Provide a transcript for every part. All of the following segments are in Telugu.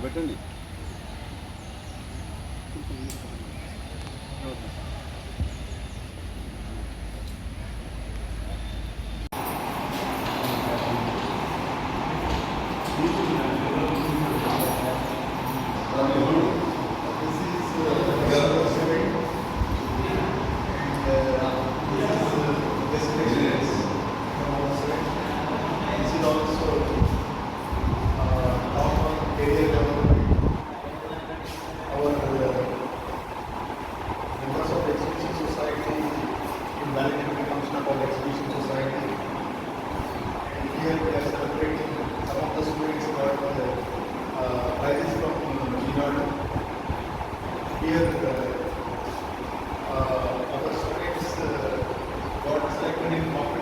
పెట్టండి. This Thank you.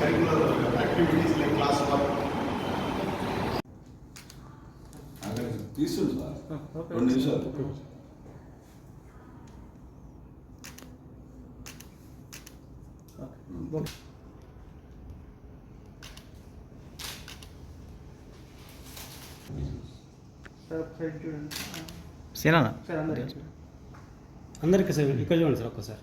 curricular activities like class work. తీసుండు సార్ రెండు నిమిషాలు. సేనా అందరికీ సార్ ఇక్కడ చూడండి సార్ ఒక్కసారి.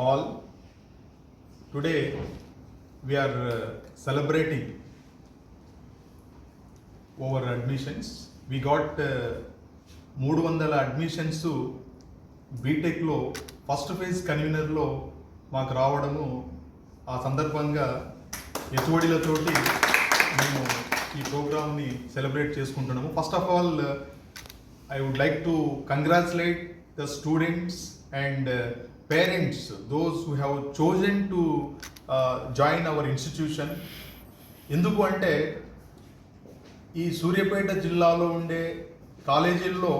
All today we are celebrating over admissions we got మూడు వందల అడ్మిషన్స్ బీటెక్లో ఫస్ట్ ఫేజ్ కన్వీనర్లో మాకు రావడము ఆ సందర్భంగా ఎత్తువడిలతోటి మేము ఈ ప్రోగ్రామ్ని సెలబ్రేట్ చేసుకుంటున్నాము first of all I would like to congratulate the students and uh, parents, those who have chosen to uh, join our institution. ఎందుకు అంటే ఈ సూర్యాపేట జిల్లాలో ఉండే కాలేజీల్లో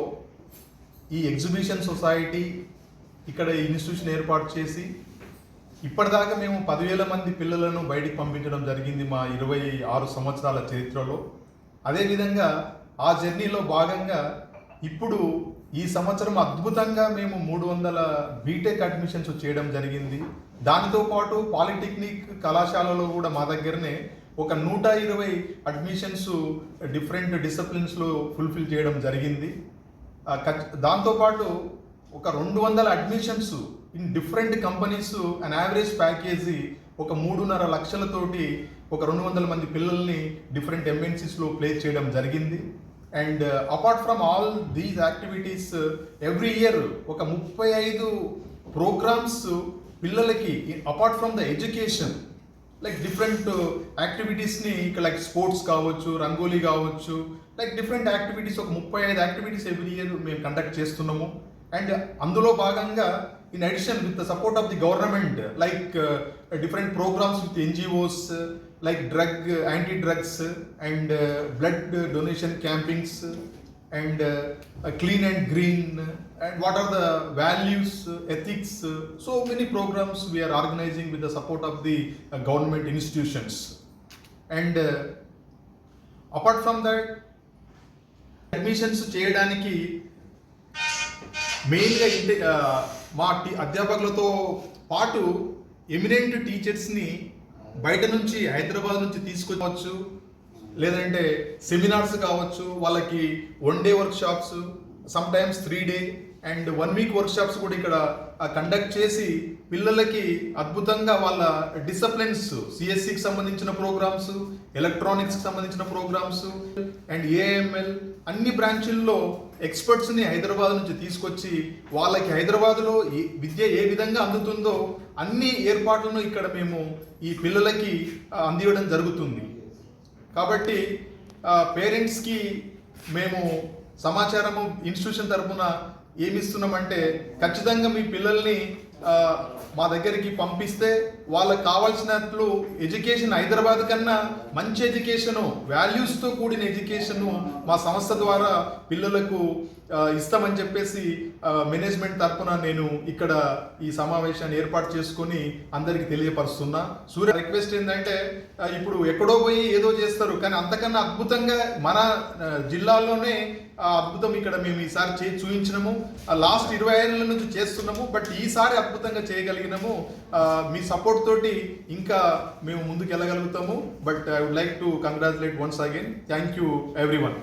ఈ ఎగ్జిబిషన్ సొసైటీ ఇక్కడ ఈ ఇన్స్టిట్యూషన్ ఏర్పాటు చేసి ఇప్పటిదాకా మేము పదివేల మంది పిల్లలను బయటికి పంపించడం జరిగింది మా ఇరవై ఆరు సంవత్సరాల చరిత్రలో అదేవిధంగా ఆ జర్నీలో భాగంగా ఇప్పుడు ఈ సంవత్సరం అద్భుతంగా మేము మూడు వందల బీటెక్ అడ్మిషన్స్ చేయడం జరిగింది. దానితో పాటు పాలిటెక్నిక్ కళాశాలలో కూడా మా దగ్గరనే ఒక నూట ఇరవై అడ్మిషన్స్ డిఫరెంట్ డిసిప్లిన్స్లో ఫుల్ఫిల్ చేయడం జరిగింది. దాంతోపాటు ఒక రెండు వందల admissions in different companies and average package ఒక మూడున్నర లక్షలతోటి ఒక రెండు వందల మంది పిల్లల్ని డిఫరెంట్ ఎంఎన్సీస్లో ప్లేస్ చేయడం జరిగింది. And apart from all these activities every year ఒక ముప్పై ఐదు ప్రోగ్రామ్స్ పిల్లలకి apart from the education like different యాక్టివిటీస్ని ఇక్కడ లైక్ స్పోర్ట్స్ కావచ్చు రంగోలీ కావచ్చు లైక్ డిఫరెంట్ యాక్టివిటీస్ ఒక ముప్పై ఐదు యాక్టివిటీస్ ఎవ్రీ ఇయర్ మేము కండక్ట్ చేస్తున్నాము. అండ్ అందులో భాగంగా In addition with the support of the government like different programmes with NGOs like drug anti drugs and blood donation campings and uh, clean and green and what are the values, uh, ethics. uh, so many programs we are organizing with the support of the uh, government institutions. And uh, apart from that, admissions చేయడానికి మెయిన్గా ఇంటి ఆ, మా టీ అధ్యాపకులతో పాటు ఎమినెంట్ టీచర్స్ని బయట నుంచి హైదరాబాద్ నుంచి తీసుకొచ్చు లేదంటే సెమినార్స్ కావచ్చు వాళ్ళకి one day workshops sometimes three day and one week workshops కూడా ఇక్కడ కండక్ట్ చేసి పిల్లలకి అద్భుతంగా వాళ్ళ డిసిప్లిన్స్ సిఎస్సికి సంబంధించిన ప్రోగ్రామ్స్ ఎలక్ట్రానిక్స్కి సంబంధించిన ప్రోగ్రామ్స్ అండ్ ఏఎంఎల్ అన్ని బ్రాంచుల్లో ఎక్స్పర్ట్స్ని హైదరాబాద్ నుంచి తీసుకొచ్చి వాళ్ళకి హైదరాబాద్లో విద్య ఏ విధంగా అందుతుందో అన్ని ఏర్పాట్లను ఇక్కడ మేము ఈ పిల్లలకి అందివ్వడం జరుగుతుంది. కాబట్టి పేరెంట్స్కి మేము సమాచారము ఇన్స్టిట్యూషన్ తరపున ఏమిస్తున్నామంటే ఖచ్చితంగా మీ పిల్లల్ని మా దగ్గరికి పంపిస్తే వాళ్ళకి కావాల్సినట్లు ఎడ్యుకేషన్ హైదరాబాద్ కన్నా మంచి ఎడ్యుకేషను వాల్యూస్తో కూడిన ఎడ్యుకేషను మా సంస్థ ద్వారా పిల్లలకు ఇస్తామని చెప్పేసి మేనేజ్మెంట్ తరఫున నేను ఇక్కడ ఈ సమావేశాన్ని ఏర్పాటు చేసుకొని అందరికి తెలియపరుస్తున్నా. సూర్య రిక్వెస్ట్ ఏంటంటే ఇప్పుడు ఎక్కడో పోయి ఏదో చేస్తారు కానీ అంతకన్నా అద్భుతంగా మన జిల్లాలోనే ఆ అద్భుతం ఇక్కడ మేము ఈసారి చే చూపించినాము లాస్ట్ ఇరవై ఏళ్ళ నుంచి చేస్తున్నాము బట్ ఈసారి అద్భుతంగా చేయగలిగినాము. మీ సపోర్ట్ తోటి ఇంకా మేము ముందుకు వెళ్ళగలుగుతాము but I would like to congratulate once again thank you everyone